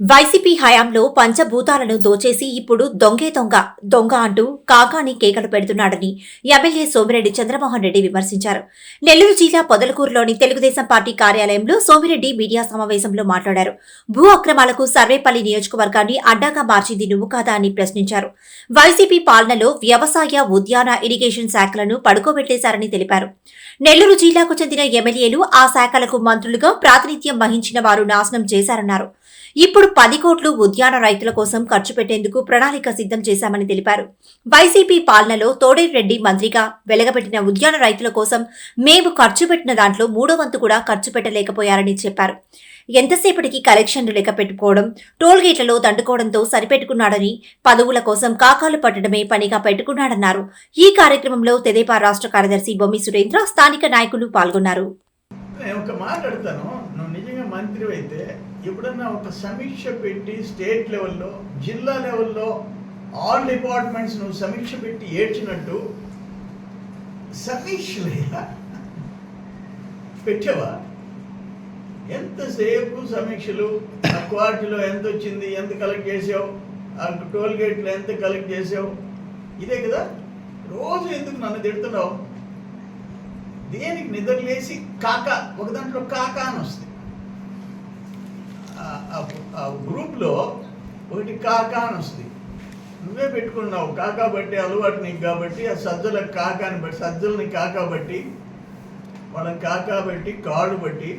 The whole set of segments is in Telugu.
వైసీపీ హయాంలో పంచభూతాలను దోచేసి ఇప్పుడు దొంగే దొంగ దొంగ అంటూ కాకాని కేకలు పెడుతున్నాడని ఎమ్మెల్యే సోమిరెడ్డి చంద్రమోహన్ రెడ్డి విమర్శించారు. నెల్లూరు జిల్లా పొదలకూరులోని తెలుగుదేశం పార్టీ కార్యాలయంలో సోమిరెడ్డి మీడియా సమావేశంలో మాట్లాడారు. భూ అక్రమాలకు సర్వేపల్లి నియోజకవర్గాన్ని అడ్డాగా మార్చింది నువ్వు కాదా అని ప్రశ్నించారు. వైసీపీ పాలనలో వ్యవసాయ ఉద్యాన ఇరిగేషన్ శాఖలను పడుకోబెట్టేశారని తెలిపారు. నెల్లూరు జిల్లాకు చెందిన ఎమ్మెల్యేలు ఆ శాఖలకు మంత్రులుగా ప్రాతినిధ్యం వహించిన వారు నాశనం చేశారన్నారు. ఇప్పుడు పది కోట్లు ఉద్యాన రైతుల కోసం ఖర్చు పెట్టేందుకు ప్రణాళిక సిద్ధం చేశామని తెలిపారు. వైసీపీ పాలనలో తోడేరెడ్డి మంత్రిగా వెలగబెట్టిన ఉద్యాన రైతుల కోసం మేము ఖర్చు పెట్టిన దాంట్లో మూడో వంతు కూడా ఖర్చు పెట్టలేకపోయారని చెప్పారు. ఎంతసేపటికి కలెక్షన్లు లెక్క పెట్టుకోవడం టోల్ గేట్లలో దండుకోవడంతో సరిపెట్టుకున్నాడని పదవుల కోసం కాకాలు పట్టడమే పనిగా పెట్టుకున్నాడన్నారు. ఈ కార్యక్రమంలో తెదేపా రాష్ట్ర కార్యదర్శి బొమ్మి సురేంద్ర స్థానిక నాయకులు పాల్గొన్నారు. నేను ఒక మాట అడుగుతాను. నువ్వు నిజంగా మంత్రి అయితే ఎప్పుడన్నా ఒక సమీక్ష పెట్టి స్టేట్ లెవెల్లో జిల్లా లెవెల్లో ఆల్ డిపార్ట్మెంట్స్ నువ్వు సమీక్ష పెట్టి ఏడ్చినట్టు సమీక్షలయ్యా పెట్టావా? ఎంతసేపు సమీక్షలు? క్వార్టీలో ఎంత వచ్చింది? ఎంత కలెక్ట్ చేసావు? టోల్ గేట్లో ఎంత కలెక్ట్ చేసావు? ఇదే కదా? రోజు ఎందుకు నన్ను తిడుతున్నావు? దేనికి నిద్రలేసి కాక ఒక దాంట్లో కాక అని వస్తుంది ఆ- గ్రూప్లో ఒకటి కాక అని వస్తుంది నువ్వే పెట్టుకున్నావు కాకా బట్టి అలవాటు నీకు కాబట్టి ఆ సజ్జల కాకాని బట్టి సజ్జలని కాకా బట్టి వాళ్ళని కాకా బట్టి కాళ్ళు బట్టి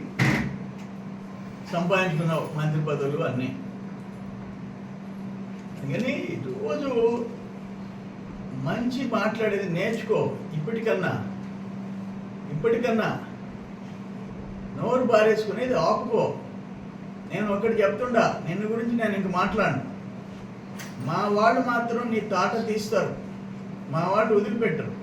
సంపాదించుకున్నావు మంత్రి పదవులు అన్నీ. అందుకని రోజు మంచి మాట్లాడేది నేర్చుకో ఇప్పటికన్నా. ఇప్పటికన్నా నోరు బారేసుకునేది ఆపుకో. నేను ఒకటి చెప్తుండా నిన్ను గురించి నేను ఇంక మాట్లాడను. మా వాళ్ళు మాత్రం నీ తాట తీస్తారు. మా వాళ్ళు వదిలిపెట్టరు.